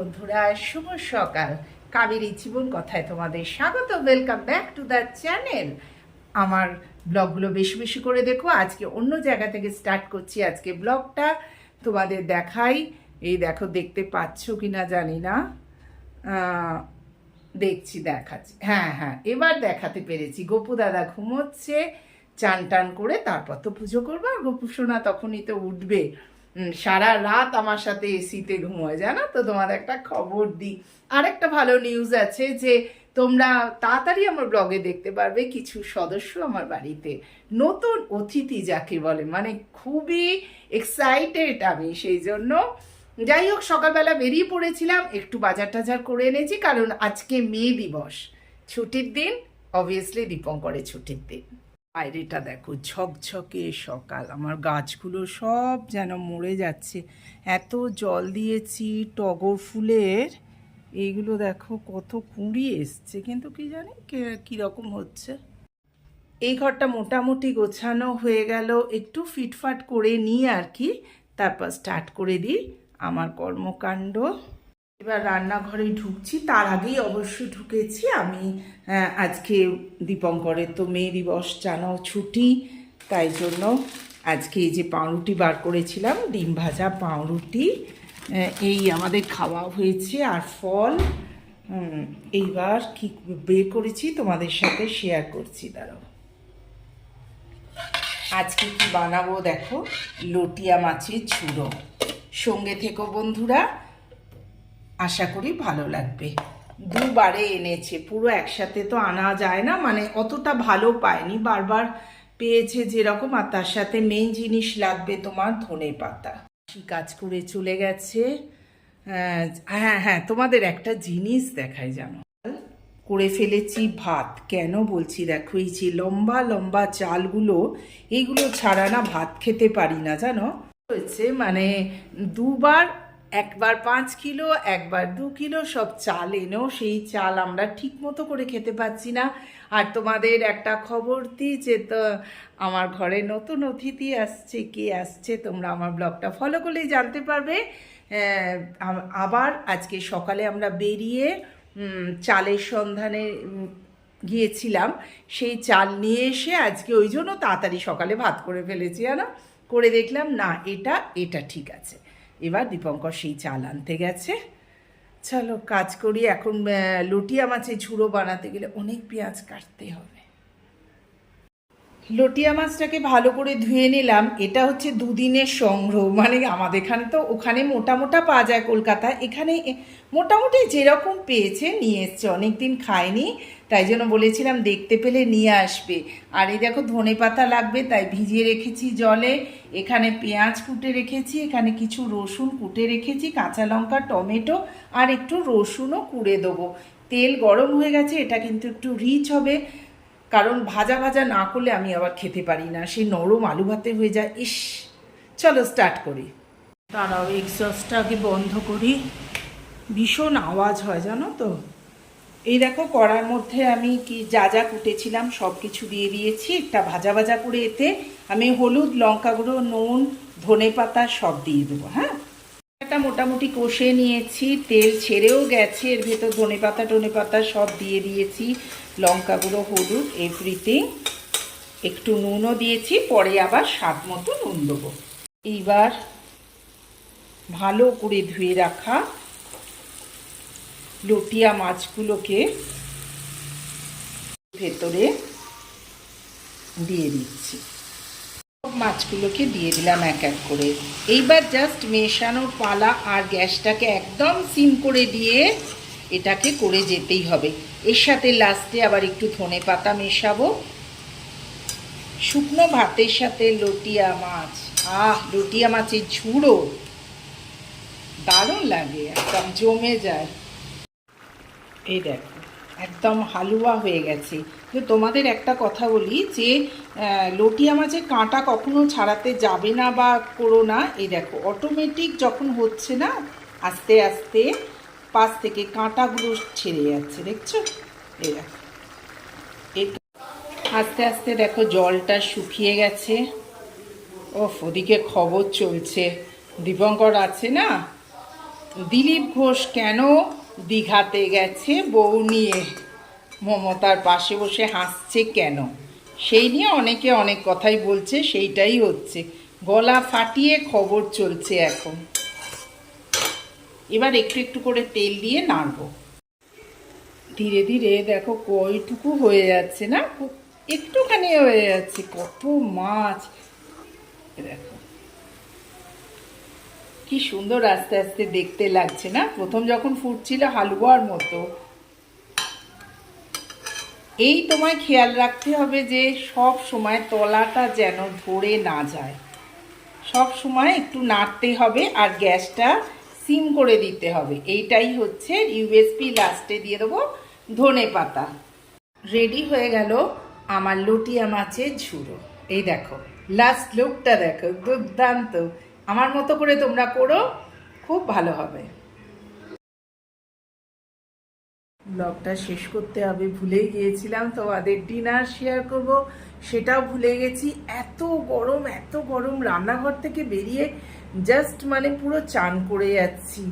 বন্ধুরা, শুভ সকাল। কাবেরী জীবন কথায় তোমাদের স্বাগত। Welcome back to the channel আমার ব্লগগুলো বেশি বেশি করে দেখো। আজকে অন্য জায়গা থেকে স্টার্ট করছি আজকে ব্লগটা। তোমাদের দেখাই। এই দেখো, দেখতে পাচ্ছ কি না জানি না। দেখছি, দেখাচ্ছি। হ্যাঁ হ্যাঁ এবার দেখাতে পেরেছি। গোপু দাদা ঘুমোচ্ছে, চান টান করে তারপর তো পুজো করব। আর গোপু সোনা তখনই তো উঠবে। সারা রাত আমার সাথে এসিতে ঘুমোয়, জানো তো? তোমার একটা খবর দিই। আর একটা ভালো নিউজ আছে যে, তোমরা তাড়াতাড়ি আমার ব্লগে দেখতে পারবে কিছু সদস্য আমার বাড়িতে। নতুন অতিথি যাকে বলে মানে খুবই এক্সাইটেড আমি, সেই জন্য। যাই হোক, সকালবেলা বেরিয়ে পড়েছিলাম, একটু বাজার টাজার করে এনেছি, কারণ আজকে মে দিবস। ছুটির দিন অবভিয়াসলি দীপঙ্করের ছুটির দিন। বাইরেটা দেখো, ঝকঝকে সকাল। আমার গাছগুলো সব যেন মরে যাচ্ছে। এত জল দিয়েছি টগর ফুলের। এইগুলো দেখো কত কুঁড়ি এসছে, কিন্তু কি জানি কীরকম হচ্ছে। এই ঘরটা মোটামুটি গোছানো হয়ে গেল। একটু ফিটফাট করে নিই আর কি। তারপর স্টার্ট করে দিই আমার কর্মকাণ্ড। এবার রান্নাঘরে ঢুকছি তার আগেই অবশ্য ঢুকেছি আমি। আহ, আজকে দীপঙ্করের তো মে দিবস জানাও ছুটি তাই জন্য আজকে এই যে পাউরুটি বার করেছিলাম ডিম ভাজা পাউরুটি এই আমাদের খাওয়া হয়েছে আর ফল। এইবার কি বের করেছি তোমাদের সাথে শেয়ার করছি দাঁড়াও। আজকে কি বানাবো দেখো লটিয়া মাছের ঝুড়ো। সঙ্গে থেকো বন্ধুরা আশা করি ভালো লাগবে। দুবারে এনেছে, পুরো একসাথে তো আনা যায় না মানে অতটা ভালো পায়নি। বারবার পেয়েছে যেরকম, আর তার সাথে মেন জিনিস লাগবে তোমার ধনে পাতা। কাজ করে চলে গেছে? হ্যাঁ হ্যাঁ তোমাদের একটা জিনিস দেখায় জানো। করে ফেলেছি ভাত। কেন বলছি, দেখো এই যে লম্বা লম্বা চালগুলো, এইগুলো ছাড়া না ভাত খেতে পারি না, জানো? হয়েছে মানে দুবার একবার পাঁচ কিলো, একবার দু কিলো, সব চাল এনেও সেই চাল আমরা ঠিক মতো করে খেতে পাচ্ছি না। আর তোমাদের একটা খবর দিই যে, তো আমার ঘরে নতুন অতিথি আসছে, কে আসছে তোমরা আমার ব্লগটা ফলো করলেই জানতে পারবে। আবার আজকে সকালে আমরা বেরিয়ে চালের সন্ধানে গিয়েছিলাম। সেই চাল নিয়ে এসে আজকে ওই জন্য তাড়াতাড়ি সকালে ভাত করে ফেলেছি, জানো? করে দেখলাম, না, এটা এটা ঠিক আছে। এবার দীপঙ্কর সেই চাল আনতে গেছে। চলো কাজ করি, এখন লুটিয়া মাছের ঝুড়ো বানাতে গেলে অনেক পেঁয়াজ কাটতে হবে। লটিয়া মাছটাকে ভালো করে ধুয়ে নিলাম। এটা হচ্ছে দুদিনের সংগ্রহ। মানে আমাদের এখানে তো ওখানে মোটা মোটা পাওয়া যায় কলকাতায়। এখানে মোটামুটি যেরকম পেয়েছে নিয়ে এসছে। অনেক দিন খায়নি। তাই জন্য বলেছিলাম দেখতে পেলে নিয়ে আসবে। আর এই দেখো ধনে পাতা লাগবে, তাই ভিজিয়ে রেখেছি জলে। এখানে পেঁয়াজ কুটে রেখেছি, এখানে কিছু রসুন কুটে রেখেছি, কাঁচা লঙ্কা, টমেটো, আর একটু রসুনও কুড়ে দেবো। তেল গরম হয়ে গেছে, এটা কিন্তু একটু রিচ হবে। কারণ ভাজা ভাজা না করলে আমি আবার খেতে পারি না। সেই নরম আলু ভাতে হয়ে যায় ইস! চলো স্টার্ট করি। তারাও এক্সস্টটা আগে বন্ধ করি। ভীষণ আওয়াজ হয় জানো তো? এই দেখো কড়ার মধ্যে আমি কি যা যা কুটেছিলাম সব কিছু দিয়ে দিয়েছি। একটা ভাজা ভাজা করে এতে আমি হলুদ লঙ্কা গুঁড়ো নুন ধনে পাতা সব দিয়ে দেবো হ্যাঁ? এটা মোটামুটি কষে নিয়েছি, তেল ছেড়েও গেছে, এর ভেতর ধনে পাতা টনে পাতা সব দিয়ে দিয়েছি লঙ্কা গুঁড়ো হলুদ এভরিথিং একটু নুনও দিয়েছি, পরে আবার স্বাদ মতো নুন দেবো। এইবার ভালো করে ধুয়ে রাখা লটিয়া মাছগুলোকে ভেতরে দিয়ে দিচ্ছি। মাছগুলোকে দিয়ে দিলাম এক এক করে। এইবার জাস্ট মেশানোর পালা আর গ্যাসটাকে একদম সিম করে দিয়ে এটাকে করে যেতেই হবে। এর সাথে লাস্টে আবার একটু ধনে পাতা মেশাবো। শুকনো ভাতের সাথে লটিয়া মাছ। আহ, লটিয়া মাছের ঝুড়ো। দারুণ লাগে, একদম জমে যায়। এই দেখো। একদম হালুয়া হয়ে গেছে। তো তোমাদের একটা কথা বলি যে লটিয়া মাছের কাঁটা কখনো ছাড়াতে যাবে না বা করো না, এই দেখো অটোমেটিক যখন হচ্ছে না, আস্তে আস্তে পাশ থেকে কাঁটাগুলো ছেড়ে যাচ্ছে, দেখছ? এই দেখো। আস্তে আস্তে দেখো জলটা শুকিয়ে গেছে। ওফ, ওদিকে খবর চলছে। দীপঙ্কর আছে না? দিলীপ ঘোষ কেন দীঘাতে গেছে, বউ নিয়ে মমতার পাশে বসে হাসছে কেন? সেই নিয়ে অনেকে অনেক কথাই বলছে, সেইটাই হচ্ছে। গলা ফাটিয়ে খবর চলছে এখন। এবার একটু একটু করে তেল দিয়ে নাড়বো। ধীরে ধীরে দেখো কয়টুকু হয়ে যাচ্ছে না? একটুখানি হয়ে যাচ্ছে। কত মাছ। দেখো। কি সুন্দর আস্তে আস্তে দেখতে লাগছে, না? প্রথম যখন ফুটছিল হালুয়ার মতো। এই তোমায় খেয়াল রাখতে হবে যে সব সময় তলাটা যেন ধরে না যায়। সব সময় একটু নাড়তে হবে আর গ্যাসটা সিম করে দিতে হবে। এইটাই হচ্ছে ইউএসপি লাস্টে দিয়ে দেবো ধনে পাতা। রেডি হয়ে গেল আমার লটিয়া মাছের ঝুড়ো। এই দেখো লাস্ট লুকটা দেখো, দুর্দান্ত। আমার মতো করে তোমরা করো, খুব ভালো হবে। ব্লগটা শেষ করতে হবে ভুলেই গিয়েছিলাম তোমাদের ডিনার শেয়ার করব। সেটাও ভুলে গেছি। এত গরম এত গরম রান্নাঘর থেকে বেরিয়ে জাস্ট মানে পুরো চান করে যাচ্ছি।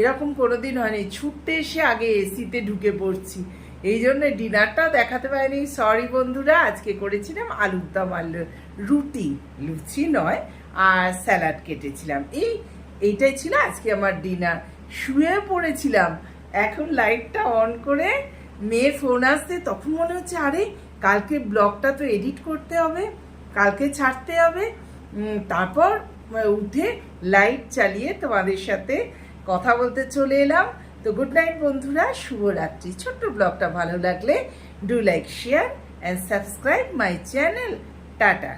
এরকম কোনোদিন হয়নি। ছুটতে এসে আগে এসিতে ঢুকে পড়ছি। এই জন্য ডিনারটা দেখাতে পারিনি। সরি বন্ধুরা, আজকে করেছিলাম আলুর দম আলু রুটি, লুচি নয়, আর স্যালাড কেটেছিলাম। এই, এইটাই ছিল আজকে আমার ডিনার। শুয়ে পড়েছিলাম। এখন লাইটটা অন করে মেয়ের ফোন আসতে তখন মনে হচ্ছে, আরে, কালকে ব্লগটা তো এডিট করতে হবে, কালকে ছাড়তে হবে। তারপর, উঠে লাইট চালিয়ে তোমাদের সাথে কথা বলতে চলে এলাম। তো গুড নাইট বন্ধুরা। শুভরাত্রি। ছোট্ট ব্লগটা ভালো লাগলে do like share and subscribe my channel tata.